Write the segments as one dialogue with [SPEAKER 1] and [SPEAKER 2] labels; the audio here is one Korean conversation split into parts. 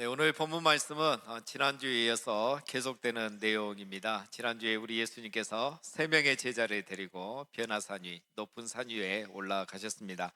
[SPEAKER 1] 네, 오늘 본문 말씀은 어, 지난주에 이어서 계속되는 내용입니다. 지난주에 우리 예수님께서 세 명의 제자를 데리고 변화산 위, 높은 산 위에 올라가셨습니다.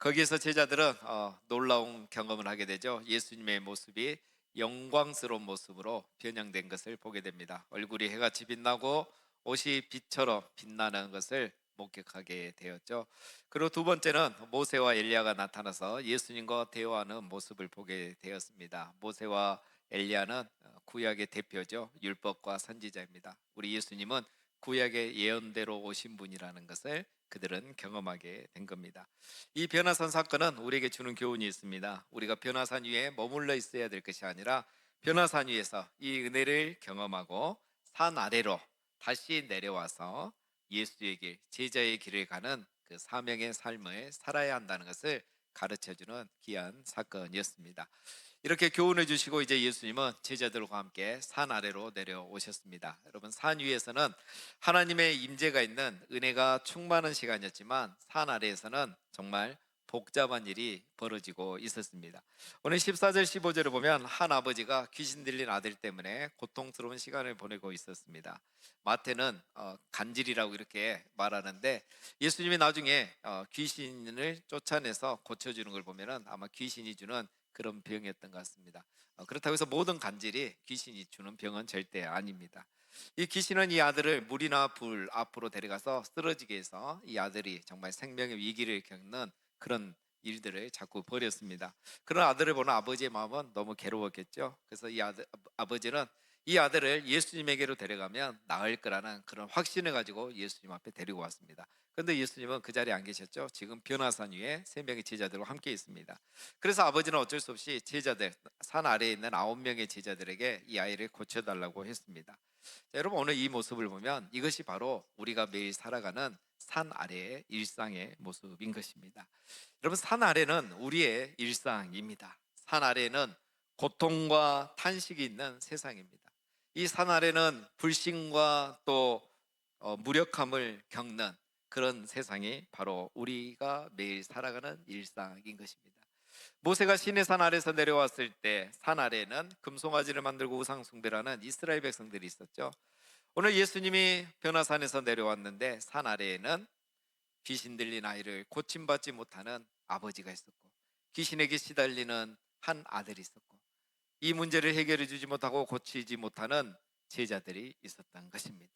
[SPEAKER 1] 거기에서 제자들은 어, 놀라운 경험을 하게 되죠. 예수님의 모습이 영광스러운 모습으로 변형된 것을 보게 됩니다. 얼굴이 해같이 빛나고 옷이 빛처럼 빛나는 것을 목격하게 되었죠. 그리고 두 번째는 모세와 엘리야가 나타나서 예수님과 대화하는 모습을 보게 되었습니다. 모세와 엘리야는 어, 구약의 대표죠. 율법과 선지자입니다. 우리 예수님은 구약의 예언대로 오신 분이라는 것을 그들은 경험하게 된 겁니다. 이 변화산 사건은 우리에게 주는 교훈이 있습니다. 우리가 변화산 위에 머물러 있어야 될 것이 아니라 변화산 위에서 이 은혜를 경험하고 산 아래로 다시 내려와서 예수의 길, 제자의 길을 가는 그 사명의 삶을 살아야 한다는 것을 가르쳐 주는 귀한 사건이었습니다. 이렇게 교훈을 주시고 이제 예수님은 제자들과 함께 산 아래로 내려오셨습니다. 여러분 산 위에서는 하나님의 임재가 있는 은혜가 충만한 시간이었지만 산 아래에서는 정말 복잡한 일이 벌어지고 있었습니다. 오늘 14절 15절을 보면 한 아버지가 귀신 들린 아들 때문에 고통스러운 시간을 보내고 있었습니다. 마태는 어, 간질이라고 이렇게 말하는데 예수님이 나중에 어, 귀신을 쫓아내서 고쳐주는 걸 보면은 아마 귀신이 주는 그런 병이었던 것 같습니다. 어, 그렇다고 해서 모든 간질이 귀신이 주는 병은 절대 아닙니다. 이 귀신은 이 아들을 물이나 불 앞으로 데려가서 쓰러지게 해서 이 아들이 정말 생명의 위기를 겪는 그런 일들을 자꾸 벌였습니다. 그런 아들을 보는 아버지의 마음은 너무 괴로웠겠죠. 그래서 이 아들, 아버지는 이 아들을 예수님에게로 데려가면 나을 거라는 그런 확신을 가지고 예수님 앞에 데리고 왔습니다. 그런데 예수님은 그 자리에 안 계셨죠. 지금 변화산 위에 세 명의 제자들과 함께 있습니다. 그래서 아버지는 어쩔 수 없이 제자들 산 아래에 있는 아홉 명의 제자들에게 이 아이를 고쳐달라고 했습니다. 자, 여러분 오늘 이 모습을 보면 이것이 바로 우리가 매일 살아가는 산 아래의 일상의 모습인 것입니다. 여러분 산 아래는 우리의 일상입니다. 산 아래는 고통과 탄식이 있는 세상입니다. 이 산 아래는 불신과 또 어, 무력함을 겪는 그런 세상이 바로 우리가 매일 살아가는 일상인 것입니다. 모세가 시내산 아래서 내려왔을 때 산 아래에는 금송아지를 만들고 우상 숭배라는 이스라엘 백성들이 있었죠. 오늘 예수님이 변화산에서 내려왔는데 산 아래에는 귀신 들린 아이를 고침받지 못하는 아버지가 있었고 귀신에게 시달리는 한 아들이 있었고 이 문제를 해결해 주지 못하고 고치지 못하는 제자들이 있었던 것입니다.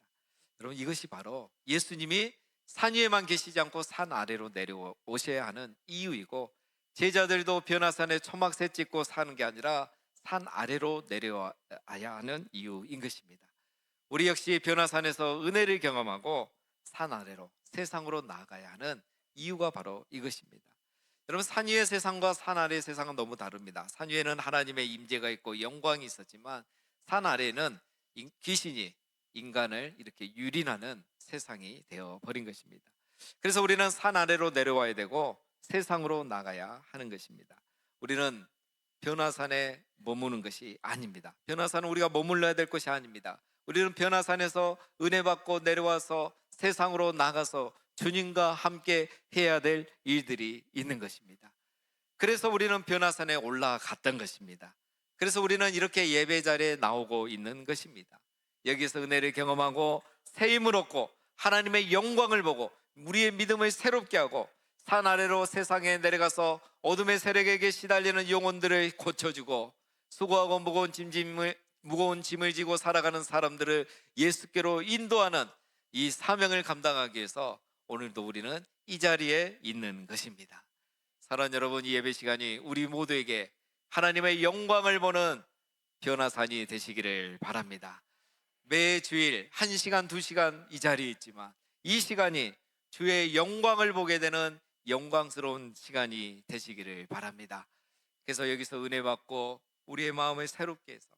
[SPEAKER 1] 여러분 이것이 바로 예수님이 산 위에만 계시지 않고 산 아래로 내려오셔야 하는 이유이고 제자들도 변화산에 초막새 찍고 사는 게 아니라 산 아래로 내려와야 하는 이유인 것입니다. 우리 역시 변화산에서 은혜를 경험하고 산 아래로 세상으로 나아가야 하는 이유가 바로 이것입니다. 여러분 산 위의 세상과 산 아래의 세상은 너무 다릅니다. 산 위에는 하나님의 임재가 있고 영광이 있었지만 산 아래에는 인- 귀신이 인간을 이렇게 유린하는 세상이 되어 버린 것입니다. 그래서 우리는 산 아래로 내려와야 되고 세상으로 나가야 하는 것입니다. 우리는 변화산에 머무는 것이 아닙니다. 변화산은 우리가 머물러야 될 것이 아닙니다. 우리는 변화산에서 은혜 받고 내려와서 세상으로 나가서 주님과 함께 해야 될 일들이 있는 것입니다. 그래서 우리는 변화산에 올라갔던 것입니다. 그래서 우리는 이렇게 예배 자리에 나오고 있는 것입니다. 여기서 은혜를 경험하고 새 힘을 얻고 하나님의 영광을 보고 우리의 믿음을 새롭게 하고 산 아래로 세상에 내려가서 어둠의 세력에게 시달리는 영혼들을 고쳐주고 수고하고 무거운 짐을 무거운 짐을 지고 살아가는 사람들을 예수께로 인도하는 이 사명을 감당하기 위해서 오늘도 우리는 이 자리에 있는 것입니다. 사랑하는 여러분, 이 예배 시간이 우리 모두에게 하나님의 영광을 보는 변화산이 되시기를 바랍니다. 매 주일 한 시간, 두 시간 이 자리에 있지만 이 시간이 주의 영광을 보게 되는 영광스러운 시간이 되시기를 바랍니다. 그래서 여기서 은혜 받고 우리의 마음을 새롭게 해서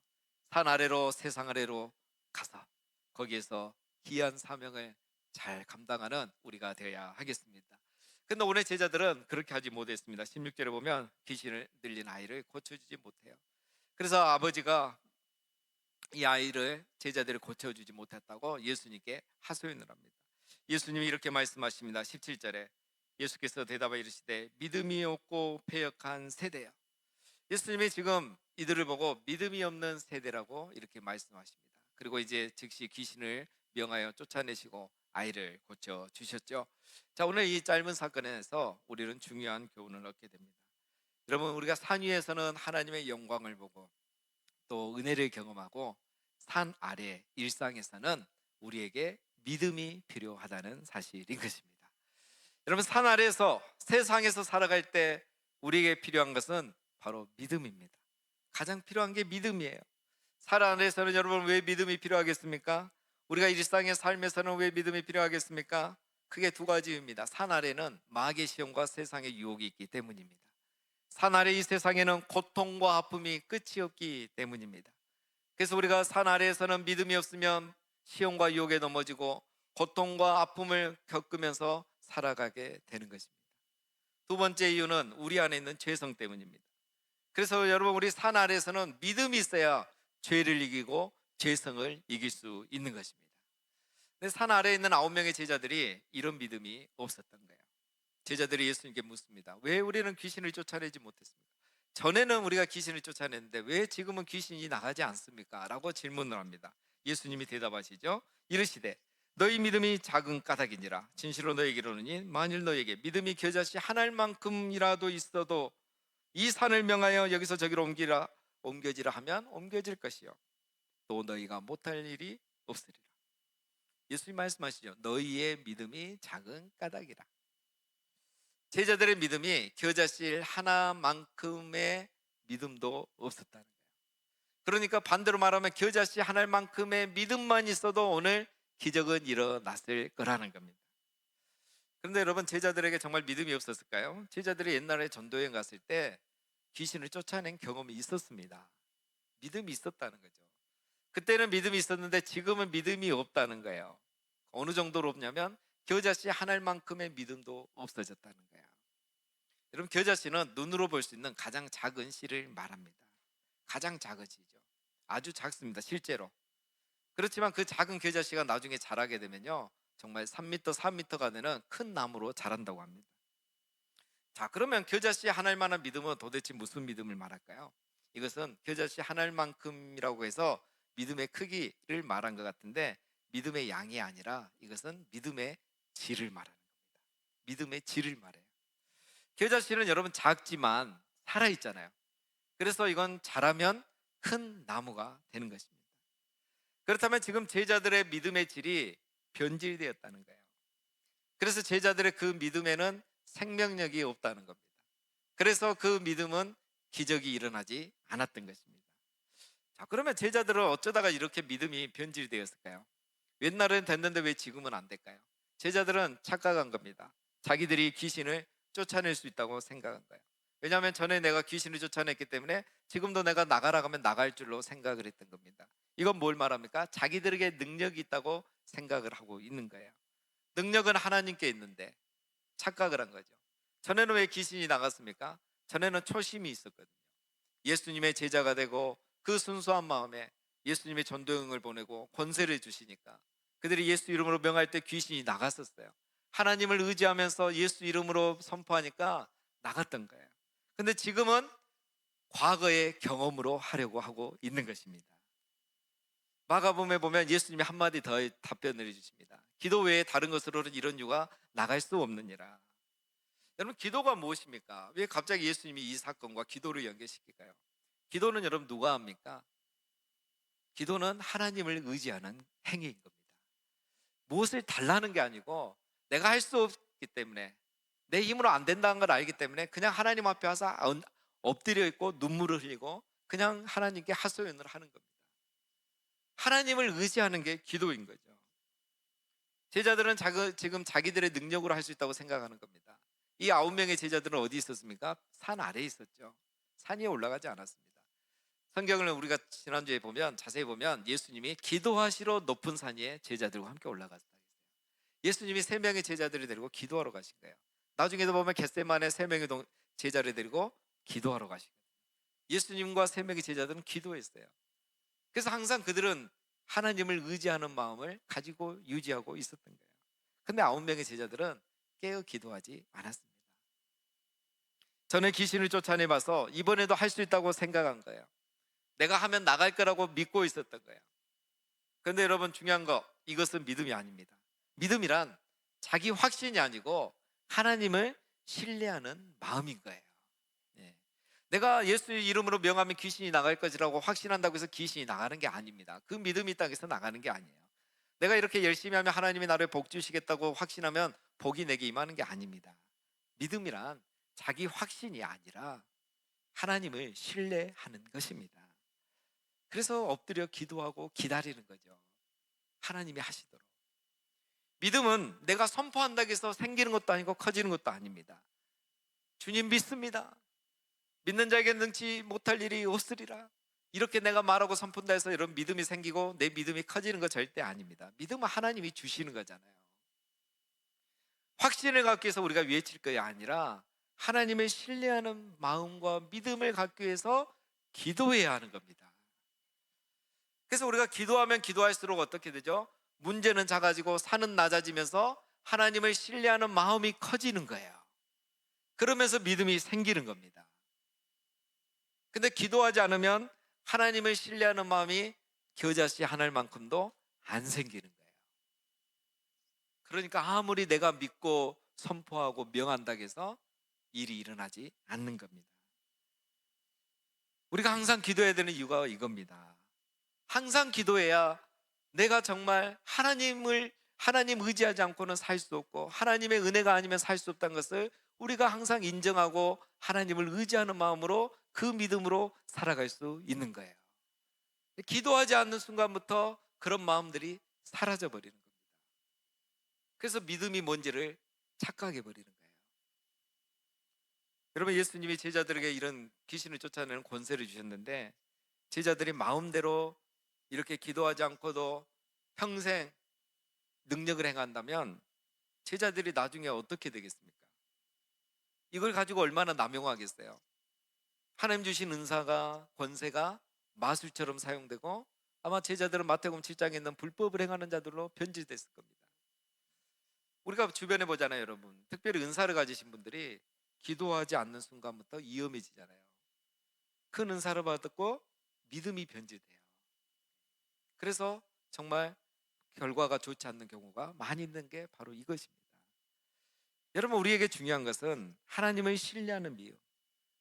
[SPEAKER 1] 산 아래로 세상 아래로 가서 거기에서 귀한 사명을 잘 감당하는 우리가 되어야 하겠습니다. 근데 오늘 제자들은 그렇게 하지 못했습니다. 16절에 보면 귀신을 들린 아이를 고쳐주지 못해요. 그래서 아버지가 이 아이를 제자들을 고쳐주지 못했다고 예수님께 하소연을 합니다. 예수님이 이렇게 말씀하십니다. 17절에 예수께서 대답하 이르시되 믿음이 없고 패역한 세대여 예수님이 지금 이들을 보고 믿음이 없는 세대라고 이렇게 말씀하십니다. 그리고 이제 즉시 귀신을 명하여 쫓아내시고 아이를 고쳐 주셨죠. 자, 오늘 이 짧은 사건에서 우리는 중요한 교훈을 얻게 됩니다. 여러분, 우리가 산 위에서는 하나님의 영광을 보고 또 은혜를 경험하고 산 아래 일상에서는 우리에게 믿음이 필요하다는 사실인 것입니다. 여러분, 산 아래에서 세상에서 살아갈 때 우리에게 필요한 것은 바로 믿음입니다. 가장 필요한 게 믿음이에요. 살 안에서는 여러분 왜 믿음이 필요하겠습니까? 우리가 일상의 삶에서는 왜 믿음이 필요하겠습니까? 크게 두 가지입니다. 산 아래는 마귀의 시험과 세상의 유혹이 있기 때문입니다. 산 아래 이 세상에는 고통과 아픔이 끝이 없기 때문입니다. 그래서 우리가 산 아래에서는 믿음이 없으면 시험과 유혹에 넘어지고 고통과 아픔을 겪으면서 살아가게 되는 것입니다. 두 번째 이유는 우리 안에 있는 죄성 때문입니다. 그래서 여러분 우리 산 아래에서는 믿음이 있어야 죄를 이기고 죄성을 이길 수 있는 것입니다. 근데 산 아래에 있는 아홉 명의 제자들이 이런 믿음이 없었던 거예요. 제자들이 예수님께 묻습니다. 왜 우리는 귀신을 쫓아내지 못했습니까? 전에는 우리가 귀신을 쫓아냈는데 왜 지금은 귀신이 나가지 않습니까? 라고 질문을 합니다. 예수님이 대답하시죠. 이르시되 너희 믿음이 작은 까닭이니라. 진실로 너에게 이르노니 만일 너에게 믿음이 겨자씨 하나만큼이라도 있어도 이 산을 명하여 여기서 저기로 옮기라 옮겨지라 하면 옮겨질 것이요. 또 너희가 못할 일이 없으리라. 예수님 말씀하시죠. 너희의 믿음이 작은 까닭이라. 제자들의 믿음이 겨자씨 하나만큼의 믿음도 없었다는 거예요. 그러니까 반대로 말하면 겨자씨 하나만큼의 믿음만 있어도 오늘 기적은 일어났을 거라는 겁니다 그런데 여러분 제자들에게 정말 믿음이 없었을까요? 제자들이 옛날에 전도여행 갔을 때 귀신을 쫓아낸 경험이 있었습니다. 믿음이 있었다는 거죠. 그때는 믿음이 있었는데 지금은 믿음이 없다는 거예요. 어느 정도로 없냐면 겨자씨 하나만큼의 믿음도 없어졌다는 거예요. 여러분 겨자씨는 눈으로 볼 수 있는 가장 작은 씨를 말합니다. 가장 작은 씨죠. 아주 작습니다. 실제로. 그렇지만 그 작은 겨자씨가 나중에 자라게 되면요. 정말 3m, 4m가 되는 큰 나무로 자란다고 합니다. 자, 그러면 겨자씨 하나만한 믿음은 도대체 무슨 믿음을 말할까요? 이것은 겨자씨 하나만큼이라고 해서 믿음의 크기를 말한 것 같은데 믿음의 양이 아니라 이것은 믿음의 질을 말하는 겁니다. 믿음의 질을 말해요. 겨자씨는 여러분 작지만 살아 있잖아요. 그래서 이건 자라면 큰 나무가 되는 것입니다. 그렇다면 지금 제자들의 믿음의 질이 변질되었다는 거예요. 그래서 제자들의 그 믿음에는 생명력이 없다는 겁니다. 그래서 그 믿음은 기적이 일어나지 않았던 것입니다. 자, 그러면 제자들은 어쩌다가 이렇게 믿음이 변질되었을까요? 옛날엔 됐는데 왜 지금은 안 될까요? 제자들은 착각한 겁니다. 자기들이 귀신을 쫓아낼 수 있다고 생각한 거예요. 왜냐하면 전에 내가 귀신을 쫓아냈기 때문에 지금도 내가 나가라 하면 나갈 줄로 생각을 했던 겁니다. 이건 뭘 말합니까? 자기들에게 능력이 있다고 생각을 하고 있는 거예요. 능력은 하나님께 있는데 착각을 한 거죠. 전에는 왜 귀신이 나갔습니까? 전에는 초심이 있었거든요. 예수님의 제자가 되고 그 순수한 마음에 예수님의 전도형을 보내고 권세를 주시니까 그들이 예수 이름으로 명할 때 귀신이 나갔었어요. 하나님을 의지하면서 예수 이름으로 선포하니까 나갔던 거예요. 근데 지금은 과거의 경험으로 하려고 하고 있는 것입니다. 마가복음에 보면 예수님이 한마디 더 답변을 해주십니다. 기도 외에 다른 것으로는 이런 유가 나갈 수 없느니라. 여러분 기도가 무엇입니까? 왜 갑자기 예수님이 이 사건과 기도를 연결시킬까요? 기도는 여러분 누가 합니까? 기도는 하나님을 의지하는 행위인 겁니다. 무엇을 달라는 게 아니고 내가 할 수 없기 때문에 내 힘으로 안 된다는 걸 알기 때문에 그냥 하나님 앞에 와서 엎드려 있고 눈물을 흘리고 그냥 하나님께 하소연을 하는 겁니다. 하나님을 의지하는 게 기도인 거죠. 제자들은 지금 자기들의 능력으로 할 수 있다고 생각하는 겁니다. 이 아홉 명의 제자들은 어디 있었습니까? 산 아래에 있었죠. 산 위에 올라가지 않았습니다. 성경을 우리가 지난주에 보면 자세히 보면 예수님이 기도하시러 높은 산 위에 제자들과 함께 올라갔다. 예수님이 세 명의 제자들을 데리고 기도하러 가신 거예요. 나중에도 보면 겟세만에 세 명의 제자를 데리고 기도하러 가시거든요. 예수님과 세 명의 제자들은 기도했어요. 그래서 항상 그들은 하나님을 의지하는 마음을 가지고 유지하고 있었던 거예요. 근데 아홉 명의 제자들은 깨어 기도하지 않았습니다. 저는 귀신을 쫓아내봐서 이번에도 할 수 있다고 생각한 거예요. 내가 하면 나갈 거라고 믿고 있었던 거예요. 근데 여러분 중요한 거 이것은 믿음이 아닙니다. 믿음이란 자기 확신이 아니고 하나님을 신뢰하는 마음인 거예요. 예. 내가 예수 이름으로 명하면 귀신이 나갈 것이라고 확신한다고 해서 귀신이 나가는 게 아닙니다. 그 믿음이 해서 나가는 게 아니에요. 내가 이렇게 열심히 하면 하나님이 나를 복 주시겠다고 확신하면 복이 내게 임하는 게 아닙니다. 믿음이란 자기 확신이 아니라 하나님을 신뢰하는 것입니다. 그래서 엎드려 기도하고 기다리는 거죠. 하나님이 하시도록. 믿음은 내가 선포한다고 해서 생기는 것도 아니고 커지는 것도 아닙니다. 주님 믿습니다. 믿는 자에게 능치 못할 일이 없으리라. 이렇게 내가 말하고 선포한다 해서 이런 믿음이 생기고 내 믿음이 커지는 거 절대 아닙니다. 믿음은 하나님이 주시는 거잖아요. 확신을 갖기 위해서 우리가 외칠 것이 아니라 하나님을 신뢰하는 마음과 믿음을 갖기 위해서 기도해야 하는 겁니다. 그래서 우리가 기도하면 기도할수록 어떻게 되죠? 문제는 작아지고 산은 낮아지면서 하나님을 신뢰하는 마음이 커지는 거예요. 그러면서 믿음이 생기는 겁니다. 근데 기도하지 않으면 하나님을 신뢰하는 마음이 겨자씨 하늘만큼도 안 생기는 거예요. 그러니까 아무리 내가 믿고 선포하고 명한다고 해서 일이 일어나지 않는 겁니다. 우리가 항상 기도해야 되는 이유가 이겁니다. 항상 기도해야 내가 정말 하나님을 하나님 의지하지 않고는 살 수 없고 하나님의 은혜가 아니면 살 수 없다는 것을 우리가 항상 인정하고 하나님을 의지하는 마음으로 그 믿음으로 살아갈 수 있는 거예요. 기도하지 않는 순간부터 그런 마음들이 사라져 버리는 겁니다. 그래서 믿음이 뭔지를 착각해 버리는 거예요. 여러분 예수님이 제자들에게 이런 귀신을 쫓아내는 권세를 주셨는데 제자들이 마음대로 이렇게 기도하지 않고도 평생 능력을 행한다면 제자들이 나중에 어떻게 되겠습니까? 이걸 가지고 얼마나 남용하겠어요? 하나님 주신 은사가 권세가 마술처럼 사용되고 아마 제자들은 마태복음 7장에 있는 불법을 행하는 자들로 변질됐을 겁니다. 우리가 주변에 보잖아요, 여러분. 특별히 은사를 가지신 분들이 기도하지 않는 순간부터 위험해지잖아요. 큰 은사를 받았고 믿음이 변질돼요. 그래서 정말 결과가 좋지 않는 경우가 많이 있는 게 바로 이것입니다. 여러분 우리에게 중요한 것은 하나님을 신뢰하는 미움.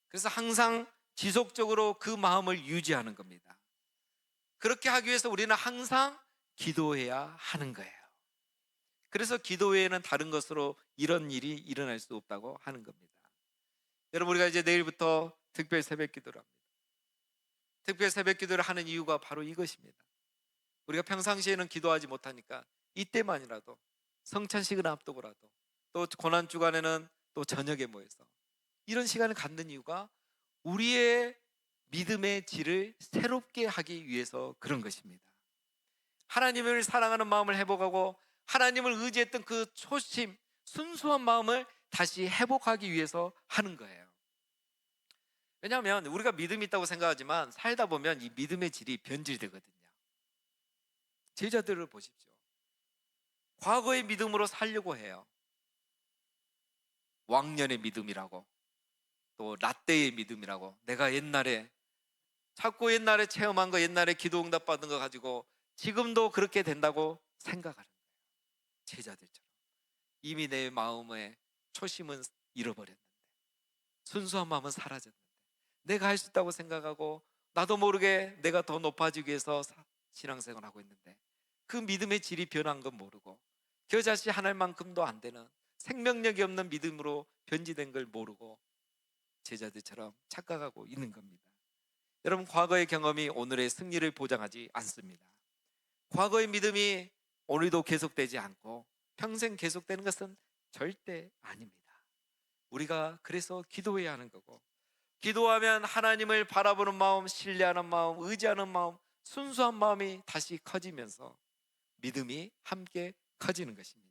[SPEAKER 1] 그래서 항상 지속적으로 그 마음을 유지하는 겁니다. 그렇게 하기 위해서 우리는 항상 기도해야 하는 거예요. 그래서 기도 외에는 다른 것으로 이런 일이 일어날 수 없다고 하는 겁니다. 여러분 우리가 이제 내일부터 특별 새벽 기도를 합니다. 특별 새벽 기도를 하는 이유가 바로 이것입니다. 우리가 평상시에는 기도하지 못하니까 이때만이라도 성찬식을 앞두고라도 또 고난 주간에는 또 저녁에 모여서 이런 시간을 갖는 이유가 우리의 믿음의 질을 새롭게 하기 위해서 그런 것입니다. 하나님을 사랑하는 마음을 회복하고 하나님을 의지했던 그 초심, 순수한 마음을 다시 회복하기 위해서 하는 거예요. 왜냐하면 우리가 믿음이 있다고 생각하지만 살다 보면 이 믿음의 질이 변질되거든요. 제자들을 보십시오. 과거의 믿음으로 살려고 해요. 왕년의 믿음이라고 또 라떼의 믿음이라고 내가 옛날에 자꾸 옛날에 체험한 거 옛날에 기도 응답 받은 거 가지고 지금도 그렇게 된다고 생각하는 거예요. 제자들처럼 이미 내 마음의 초심은 잃어버렸는데 순수한 마음은 사라졌는데 내가 할 수 있다고 생각하고 나도 모르게 내가 더 높아지기 위해서 신앙생활 하고 있는데 그 믿음의 질이 변한 건 모르고 겨자씨 하늘만큼도 안 되는 생명력이 없는 믿음으로 변질된 걸 모르고 제자들처럼 착각하고 있는 겁니다. 여러분 과거의 경험이 오늘의 승리를 보장하지 않습니다. 과거의 믿음이 오늘도 계속되지 않고 평생 계속되는 것은 절대 아닙니다. 우리가 그래서 기도해야 하는 거고 기도하면 하나님을 바라보는 마음, 신뢰하는 마음, 의지하는 마음, 순수한 마음이 다시 커지면서 믿음이 함께 커지는 것입니다.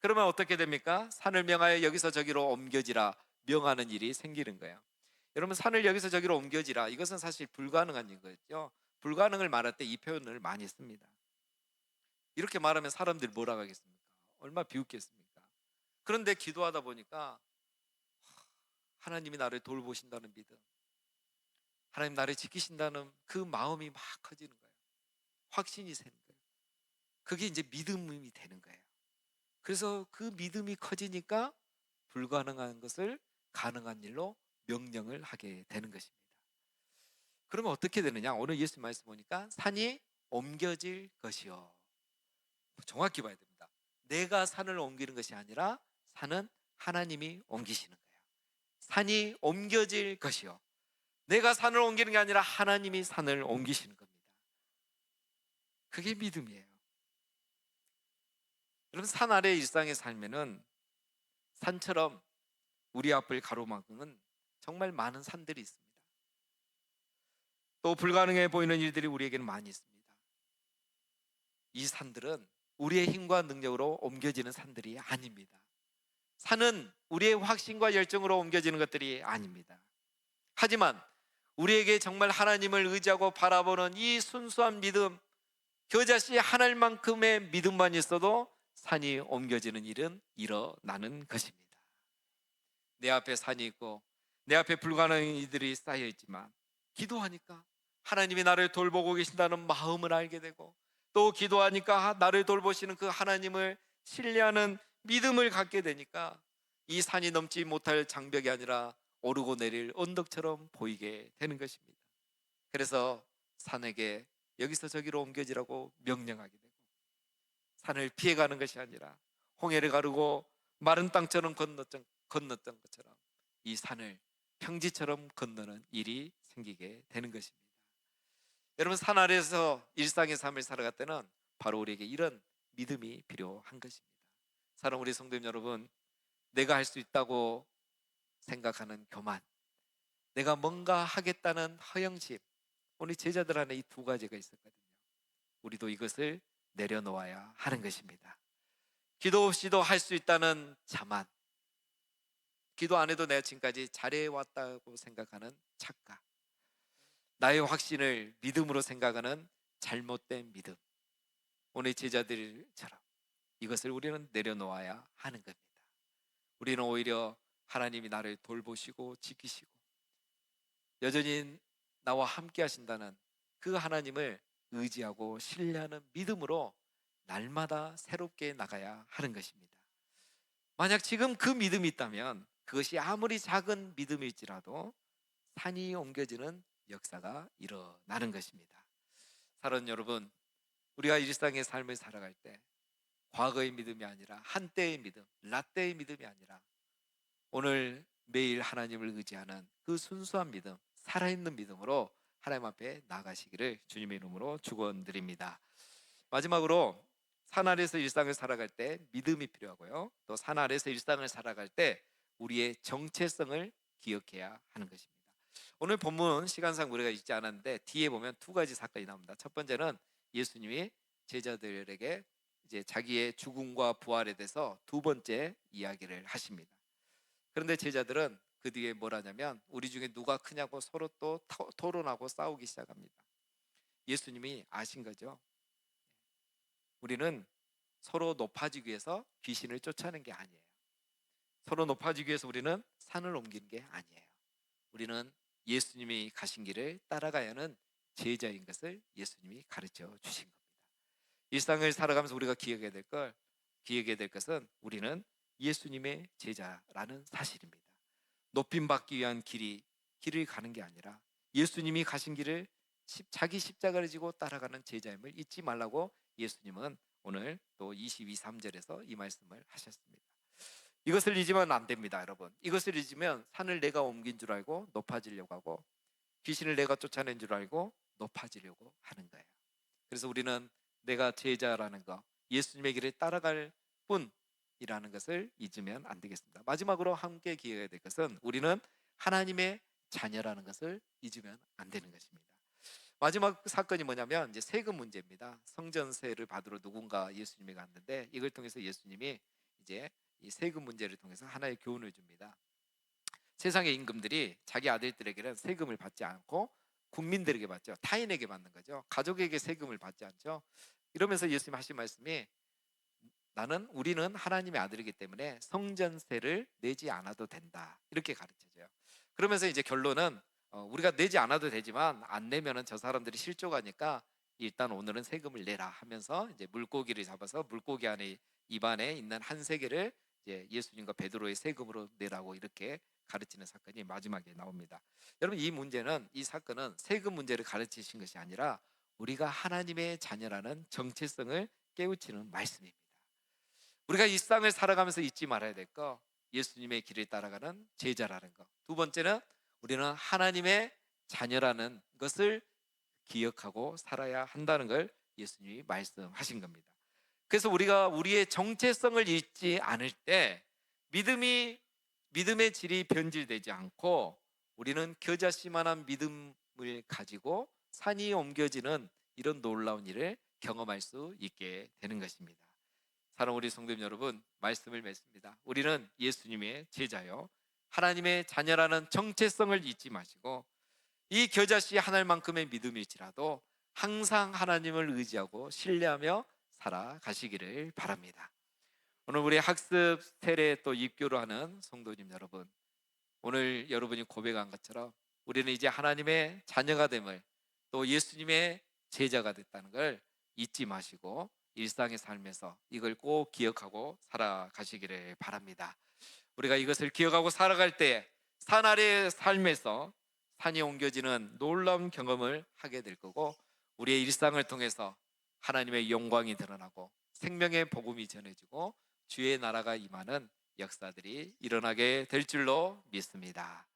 [SPEAKER 1] 그러면 어떻게 됩니까? 산을 명하여 여기서 저기로 옮겨지라 명하는 일이 생기는 거예요. 여러분 산을 여기서 저기로 옮겨지라 이것은 사실 불가능한 거죠. 불가능을 말할 때 이 표현을 많이 씁니다. 이렇게 말하면 사람들이 뭐라고 하겠습니까? 얼마 비웃겠습니까? 그런데 기도하다 보니까 하나님이 나를 돌보신다는 믿음, 하나님 나를 지키신다는 그 마음이 막 커지는 거예요. 확신이 세는 거예요. 그게 이제 믿음이 되는 거예요. 그래서 그 믿음이 커지니까 불가능한 것을 가능한 일로 명령을 하게 되는 것입니다. 그러면 어떻게 되느냐? 오늘 예수 말씀 보니까 산이 옮겨질 것이요. 정확히 봐야 됩니다. 내가 산을 옮기는 것이 아니라 산은 하나님이 옮기시는 거예요. 산이 옮겨질 것이요. 내가 산을 옮기는 게 아니라 하나님이 산을 옮기시는 겁니다. 그게 믿음이에요. 여러분 산 아래 일상에 살면은 산처럼 우리 앞을 가로막는 정말 많은 산들이 있습니다. 또 불가능해 보이는 일들이 우리에게는 많이 있습니다. 이 산들은 우리의 힘과 능력으로 옮겨지는 산들이 아닙니다. 산은 우리의 확신과 열정으로 옮겨지는 것들이 아닙니다. 하지만 우리에게 정말 하나님을 의지하고 바라보는 이 순수한 믿음, 겨자씨 하나님만큼의 믿음만 있어도 산이 옮겨지는 일은 일어나는 것입니다. 내 앞에 산이 있고 내 앞에 불가능한 일들이 쌓여 있지만 기도하니까 하나님이 나를 돌보고 계신다는 마음을 알게 되고 또 기도하니까 나를 돌보시는 그 하나님을 신뢰하는 믿음을 갖게 되니까 이 산이 넘지 못할 장벽이 아니라 오르고 내릴 언덕처럼 보이게 되는 것입니다. 그래서 산에게 여기서 저기로 옮겨지라고 명령하게 되고 산을 피해가는 것이 아니라 홍해를 가르고 마른 땅처럼 건넜던, 건넜던 것처럼 이 산을 평지처럼 건너는 일이 생기게 되는 것입니다. 여러분 산 아래에서 일상의 삶을 살아갈 때는 바로 우리에게 이런 믿음이 필요한 것입니다. 사랑 우리 성도님 여러분, 내가 할 수 있다고 생각하는 교만, 내가 뭔가 하겠다는 허영심, 우리 제자들 안에 이 두 가지가 있었거든요. 우리도 이것을 내려놓아야 하는 것입니다. 기도 없이도 할 수 있다는 자만, 기도 안 해도 내가 지금까지 잘해왔다고 생각하는 착각, 나의 확신을 믿음으로 생각하는 잘못된 믿음. 오늘 제자들처럼 이것을 우리는 내려놓아야 하는 겁니다. 우리는 오히려 하나님이 나를 돌보시고 지키시고 여전히 나와 함께 하신다는 그 하나님을 의지하고 신뢰하는 믿음으로 날마다 새롭게 나가야 하는 것입니다. 만약 지금 그 믿음이 있다면 그것이 아무리 작은 믿음일지라도 산이 옮겨지는 역사가 일어나는 것입니다. 사랑 여러분, 우리가 일상의 삶을 살아갈 때 과거의 믿음이 아니라 한때의 믿음, 라때의 믿음이 아니라 오늘 매일 하나님을 의지하는 그 순수한 믿음, 살아있는 믿음으로 하나님 앞에 나가시기를 주님의 이름으로 축원드립니다. 마지막으로 산 아래에서 일상을 살아갈 때 믿음이 필요하고요. 또 산 아래에서 일상을 살아갈 때 우리의 정체성을 기억해야 하는 것입니다. 오늘 본문 시간상 우리가 읽지 않았는데 뒤에 보면 두 가지 사건이 나옵니다. 첫 번째는 예수님이 제자들에게 이제 자기의 죽음과 부활에 대해서 두 번째 이야기를 하십니다. 그런데 제자들은 그 뒤에 뭘 하냐면 우리 중에 누가 크냐고 서로 또 토- 토론하고 싸우기 시작합니다. 예수님이 아신 거죠. 우리는 서로 높아지기 위해서 귀신을 쫓아내는 게 아니에요. 서로 높아지기 위해서 우리는 산을 옮기는 게 아니에요. 우리는 예수님이 가신 길을 따라가야 하는 제자인 것을 예수님이 가르쳐 주신 겁니다. 일상을 살아가면서 우리가 기억해야 될 걸, 기억해야 될 것은 우리는 예수님의 제자라는 사실입니다. 높임 받기 위한 길이 길을 가는 게 아니라 예수님이 가신 길을 십- 자기 십자가를 지고 따라가는 제자임을 잊지 말라고 예수님은 오늘 또 22, 3절에서 이 말씀을 하셨습니다. 이것을 잊으면 안 됩니다, 여러분. 이것을 잊으면 산을 내가 옮긴 줄 알고 높아지려고 하고 귀신을 내가 쫓아낸 줄 알고 높아지려고 하는 거예요. 그래서 우리는 내가 제자라는 거, 예수님의 길을 따라갈 뿐이라는 것을 잊으면 안 되겠습니다. 마지막으로 함께 기억해야 될 것은 우리는 하나님의 자녀라는 것을 잊으면 안 되는 것입니다. 마지막 사건이 뭐냐면 이제 세금 문제입니다. 성전세를 받으러 누군가 예수님이 갔는데 이걸 통해서 예수님이 이제 이 세금 문제를 통해서 하나의 교훈을 줍니다. 세상의 임금들이 자기 아들들에게는 세금을 받지 않고 국민들에게 받죠. 타인에게 받는 거죠. 가족에게 세금을 받지 않죠. 이러면서 예수님 하신 말씀이 나는 우리는 하나님의 아들이기 때문에 성전세를 내지 않아도 된다. 이렇게 가르쳐줘요. 그러면서 이제 결론은 어, 우리가 내지 않아도 되지만 안 내면은 저 사람들이 실족하니까 일단 오늘은 세금을 내라 하면서 이제 물고기를 잡아서 물고기 안에 입안에 있는 한 세계를 이제 예수님과 베드로의 세금으로 내라고 이렇게 가르치는 사건이 마지막에 나옵니다. 여러분 이 문제는 이 사건은 세금 문제를 가르치신 것이 아니라 우리가 하나님의 자녀라는 정체성을 깨우치는 말씀입니다. 우리가 이 땅을 살아가면서 잊지 말아야 될 거 예수님의 길을 따라가는 제자라는 거. 두 번째는 우리는 하나님의 자녀라는 것을 기억하고 살아야 한다는 걸 예수님이 말씀하신 겁니다. 그래서 우리가 우리의 정체성을 잊지 않을 때 믿음이 믿음의 질이 변질되지 않고 우리는 겨자씨만한 믿음을 가지고 산이 옮겨지는 이런 놀라운 일을 경험할 수 있게 되는 것입니다. 사랑 우리 성도님 여러분 말씀을 맺습니다. 우리는 예수님의 제자요 하나님의 자녀라는 정체성을 잊지 마시고 이 겨자씨 하나만큼의 믿음일지라도 항상 하나님을 의지하고 신뢰하며 살아가시기를 바랍니다. 오늘 우리 학습 스텔에 또 입교를 하는 성도님 여러분 오늘 여러분이 고백한 것처럼 우리는 이제 하나님의 자녀가 됨을 또 예수님의 제자가 됐다는 걸 잊지 마시고 일상의 삶에서 이걸 꼭 기억하고 살아가시기를 바랍니다. 우리가 이것을 기억하고 살아갈 때 산 아래의 삶에서 산이 옮겨지는 놀라운 경험을 하게 될 거고 우리의 일상을 통해서 하나님의 영광이 드러나고 생명의 복음이 전해지고 주의 나라가 임하는 역사들이 일어나게 될 줄로 믿습니다.